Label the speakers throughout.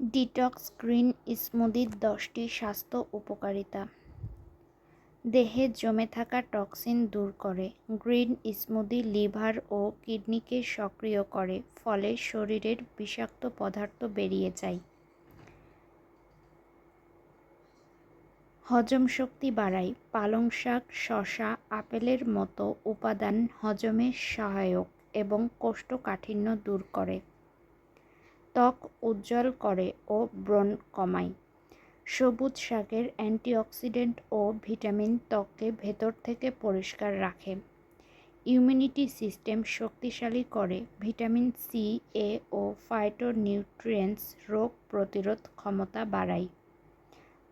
Speaker 1: Detox green স্মুদির দশটি স্বাস্থ্য উপকারিতা। দেহে জমে থাকা টক্সিন দূর করে, গ্রিন স্মুদি লিভার ও কিডনিকে সক্রিয় করে, ফলে শরীরের বিষাক্ত পদার্থ বেরিয়ে যায়। হজম শক্তি বাড়ায়, পালং শাক শশা আপেলের মতো উপাদান হজমে সহায়ক এবং কোষ্ঠকাঠিন্য দূর করে। ত্বক উজ্জ্বল করে ও ব্রণ কমায়। সবুজ শাকের অ্যান্টিঅক্সিডেন্ট ও ভিটামিন ত্বককে ভেতর থেকে পরিষ্কার রাখে। ইমিউনিটি সিস্টেম শক্তিশালী করে ভিটামিন সি, এ ও ফাইটোনিউট্রিয়েন্টস রোগ প্রতিরোধ ক্ষমতা বাড়ায়।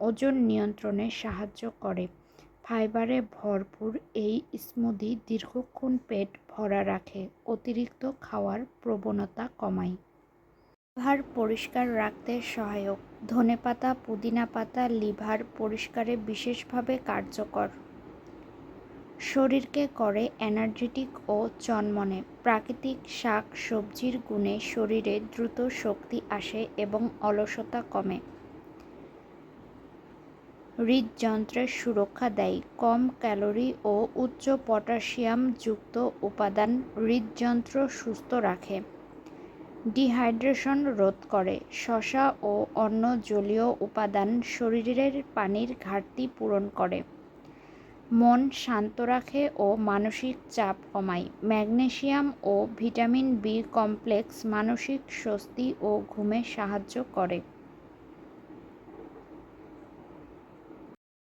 Speaker 1: ওজন নিয়ন্ত্রণে সাহায্য করে। ফাইবারে ভরপুর এই স্মুদি দীর্ঘক্ষণ পেট ভরা রাখে। অতিরিক্ত খাওয়ার প্রবণতা কমায়। লিভার পরিষ্কার রাখতে সহায়ক। ধনেপাতা পুদিনা পাতা লিভার পরিষ্কারে বিশেষভাবে কার্যকর। শরীরকে করে এনার্জেটিক ও চনমনে। প্রাকৃতিক শাক সবজির গুণে শরীরে দ্রুত শক্তি আসে এবং অলসতা কমে। হৃদযন্ত্রের সুরক্ষা দেয়। কম ক্যালোরি ও উচ্চ পটাশিয়াম যুক্ত উপাদান হৃদযন্ত্র সুস্থ রাখে। ডিহাইড্রেশন রোধ করে। শশা ও অন্য জলীয় উপাদান শরীরের পানির ঘাটতি পূরণ করে। মন শান্ত রাখে ও মানসিক চাপ কমায়। ম্যাগনেশিয়াম ও ভিটামিন বি কমপ্লেক্স মানসিক স্বস্তি ও ঘুমে সাহায্য করে।